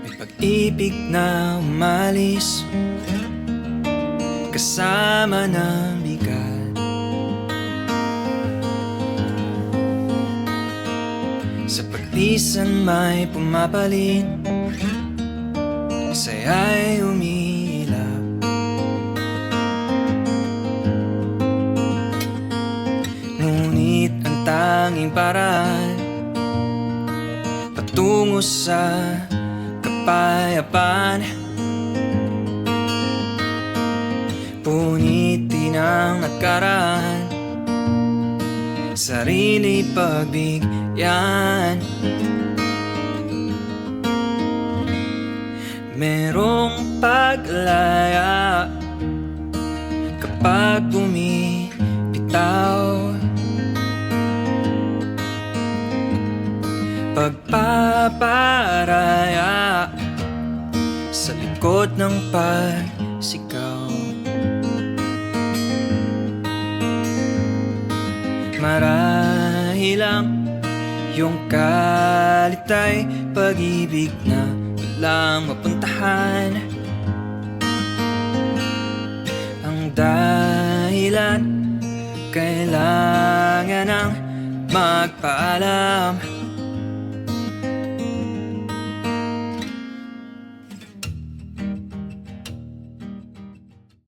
May pag-ibig na umalis. Kasama ng bigat. Sa paglisan may pumapalit Saya'y umiilap tanging paraan Patungo sa kapayapaan. Punitin ang nakaraan Sarili pagbigyan. Merong paglaya Kapag bumibitaw Pagpaparaya Sa likod ng pagsigaw. Marahil lang Yung kalitay Pag-ibig na walang mapuntahan. Ang dahilan Kailangan ng magpaalam